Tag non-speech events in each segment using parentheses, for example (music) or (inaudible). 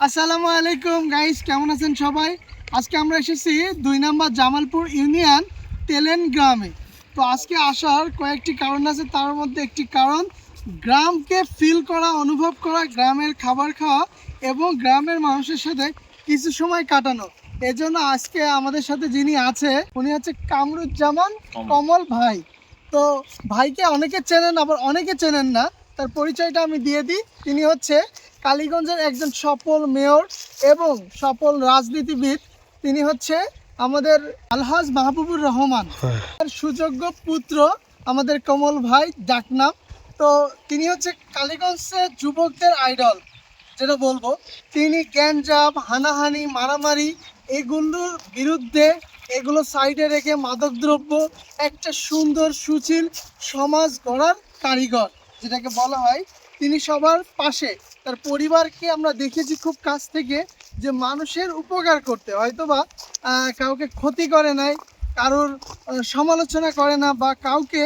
আসসালামু আলাইকুম গাইস কেমন আছেন সবাই? আজকে আমরা এসেছি দুই নম্বর জামালপুর ইউনিয়ন তেলেন গ্রামে। তো আজকে আসার কয়েকটি কারণ আছে তার মধ্যে একটি কারণ গ্রামকে ফিল করা অনুভব করা গ্রামের খাবার খাওয়া এবং গ্রামের মানুষের সাথে কিছু সময় কাটানো। এজন্য আজকে আমাদের সাথে যিনি আছে উনি হচ্ছে কামরুজ্জামান কমল ভাই। তো ভাইকে অনেকে চেনেন আবার অনেকে চেনেন না তার পরিচয়টা আমি দিয়ে দিই। তিনি হচ্ছে কালীগঞ্জের একজন সফল মেয়র এবং সফল রাজনীতিবিদ তিনি হচ্ছে আমাদের আলহাজ মাহবুবুর রহমান। তার সুযোগ্য পুত্র আমাদের কমল ভাই ডাকনাম তো তিনি হচ্ছে কালীগঞ্জের যুবকদের আইডল যেটা বলব। তিনি গ্যাঞ্জাম হানাহানি মারামারি এগুলোর বিরুদ্ধে এগুলো সাইডে রেখে মাদকদ্রব্য একটা সুন্দর সুশীল সমাজ গড়ার কারিগর যেটাকে বলা হয়। তিনি সবার পাশে তার পরিবারকে আমরা দেখেছি খুব কাছ থেকে যে মানুষের উপকার করতে, হয়তোবা কাউকে ক্ষতি করে নাই, কারোর সমালোচনা করে না বা কাউকে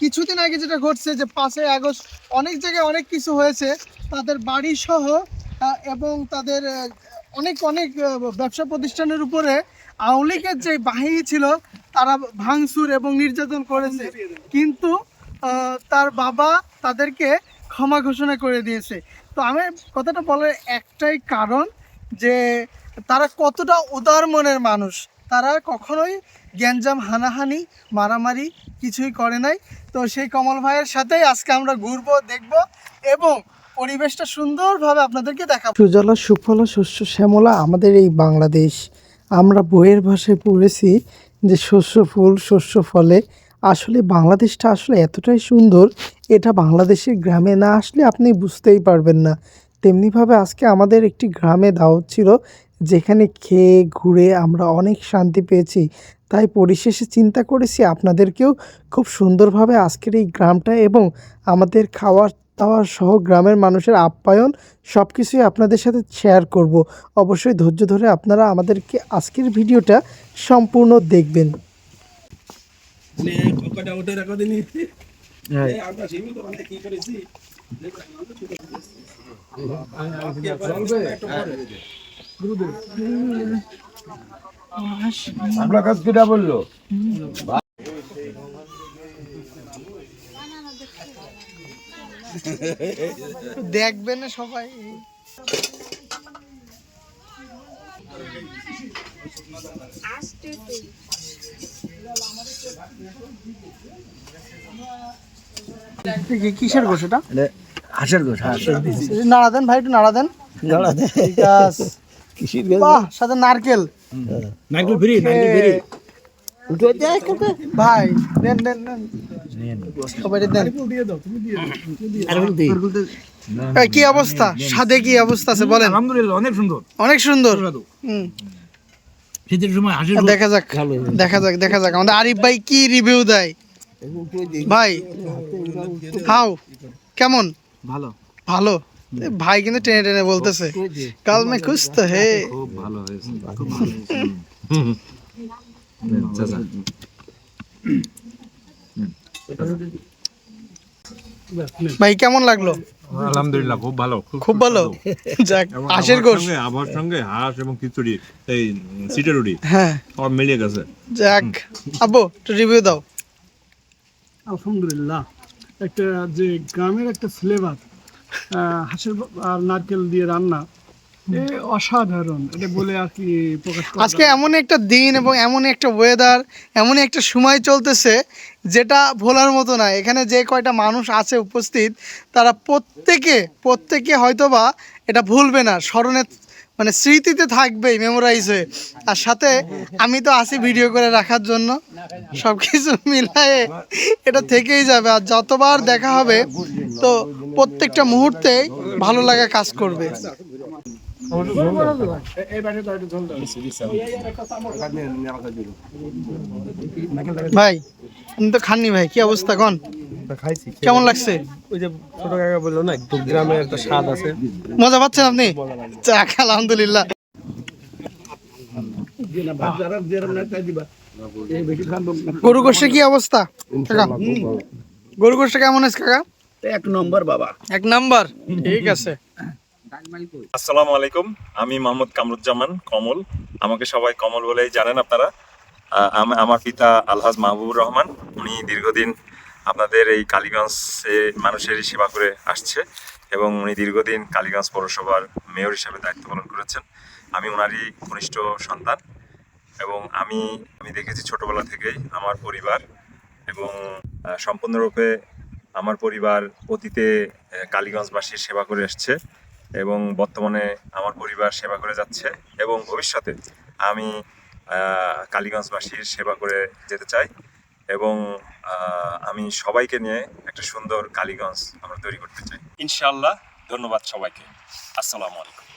কিছুদিন আগে যেটা ঘটছে যে পাঁচই আগস্ট অনেক জায়গায় অনেক কিছু হয়েছে, তাদের বাড়ি সহ এবং তাদের অনেক অনেক ব্যবসা প্রতিষ্ঠানের উপরে আওয়ামী লীগের যে বাহিনী ছিল, তারা ভাঙচুর এবং নির্যাতন করেছে। কিন্তু তার বাবা তাদেরকে ক্ষমা ঘোষণা করে দিয়েছে। তো আমি কথাটা বলার একটাই কারণ যে তারা কতটা উদার মনের মানুষ। তারা কখনোই গ্যাঞ্জাম, হানাহানি, মারামারি কিছুই করে নাই। তো সেই কমল ভাইয়ের সাথেই আজকে আমরা ঘুরবো, দেখব এবং পরিবেশটা সুন্দরভাবে আপনাদেরকে দেখাবো। সুজলা, সুফলা, শস্য, শ্যামলা আমাদের এই বাংলাদেশ। আমরা বইয়ের ভাষায় পড়েছি যে শস্য ফুল, শস্য ফলে আসলে বাংলাদেশটা আসলে এতটাই সুন্দর, এটা বাংলাদেশের গ্রামে না আসলে আপনি বুঝতেই পারবেন না। তেমনিভাবে আজকে আমাদের একটি গ্রামে দাওয়াত ছিল, যেখানে খেয়ে, ঘুরে আমরা অনেক শান্তি পেয়েছি। তাই পরিশেষে চিন্তা করেছি আপনাদেরকেও খুব সুন্দরভাবে আজকের এই গ্রামটা এবং আমাদের খাওয়ার দাওয়ার সহ গ্রামের মানুষের আপ্যায়ন সব কিছুই আপনাদের সাথে শেয়ার করব। অবশ্যই ধৈর্য ধরে আপনারা আমাদেরকে আজকের ভিডিওটা সম্পূর্ণ দেখবেন। কটা উঠে রাখো দিনি। এই আমরা সীমিত মানে কি করেছি। আমরা কাজ কিটা বলল। দেখবেন না সবাই। কিসের এটা? হাঁসের গোছ নাড়া দেন ভাই একটু নাড়া দেন। ঠিক আছে। কিসির বাহ সাথে নারকেল। ফ্রি নাইকুল ফ্রি দেন দেন দেন। দেন। এই, কি অবস্থা? সাদে কি অবস্থা আছে বলেন। আলহামদুলিল্লাহ অনেক সুন্দর। অনেক সুন্দর। হুম। শীতের সময় হাসির দেখা যাক দেখা যাক দেখা যাক। আমাদের আরিফ ভাই কি রিভিউ দেয়? ভাই হাউ কেমন? ভালো। ভালো? ভাই কিন্তু টেনে টেনে বলতেছে। কাল মে খুশ তো হে। খুব ভালো হয়েছে খুব ভালো হয়েছে। ভাই কেমন লাগল? আলহামদুলিল্লাহ খুব ভালো খুব ভালো। (laughs) যাক হাঁসের আমার গোশ। সঙ্গে আমার সঙ্গে হাঁস এবং খিচুড়ি এই সিটের রুটি হ্যাঁ। সব মিলিয়ে গেছে। যাক আব্বু একটু রিভিউ দাও। আলহামদুলিল্লাহ একটা যে গ্রামের একটা ফ্লেভার হাঁসের আর নারকেল দিয়ে রান্না অসাধারণ, এটা বলে আর কি আজকে এমন একটা দিন এবং এমন একটা ওয়েদার এমন একটা সময় চলতেছে যেটা ভোলার মতো না। এখানে যে কয়টা মানুষ আছে উপস্থিত, তারা প্রত্যেকে প্রত্যেকে হয়তোবা এটা ভুলবে না, স্মরণে মানে স্মৃতিতে থাকবেই মেমোরাইজ হয়ে আর সাথে আমি তো আসি ভিডিও করে রাখার জন্য। সব কিছু মিলায়ে এটা থেকেই যাবে। আর যতবার দেখা হবে, তো প্রত্যেকটা মুহূর্তে ভালো লাগা কাজ করবে। ভাই আপনি তো খাননি ভাই কি অবস্থা কন? খাইছি। কেমন লাগছে? ওই যে ছোট কাকা বলল না একটু গ্রামের একটা স্বাদ আছে। মজা পাচ্ছেন আপনি? যাক আলহামদুলিল্লাহ। গরু গোষ্ঠের কি অবস্থা? গরু গোষ্ঠ কেমন আছে কাকা? এক নম্বর বাবা। এক নম্বর ঠিক আছে। আসসালামু আলাইকুম, আমি মোহাম্মদ কামরুজ্জামান, কমল। আমাকে সবাই কমল বলেই জানেন আপনারা। আমার পিতা আলহাজ মাহবুবুর রহমান, উনি দীর্ঘদিন আপনাদের এই কালীগঞ্জে মানুষেরই সেবা করে আসছে এবং উনি দীর্ঘদিন কালীগঞ্জ পৌরসভার মেয়র হিসাবে দায়িত্ব পালন করেছেন। আমি ওনারই ঘনিষ্ঠ সন্তান এবং আমি আমি দেখেছি ছোটবেলা থেকেই আমার পরিবার এবং সম্পূর্ণরূপে আমার পরিবার অতীতে কালীগঞ্জবাসীর সেবা করে এসছে। এবং বর্তমানে আমার পরিবার সেবা করে যাচ্ছে এবং ভবিষ্যতে আমি কালীগঞ্জবাসীর সেবা করে যেতে চাই এবং আমি সবাইকে নিয়ে একটা সুন্দর কালীগঞ্জ আমরা তৈরি করতে চাই। ইনশাআল্লাহ, ধন্যবাদ সবাইকে। আসসালামু আলাইকুম।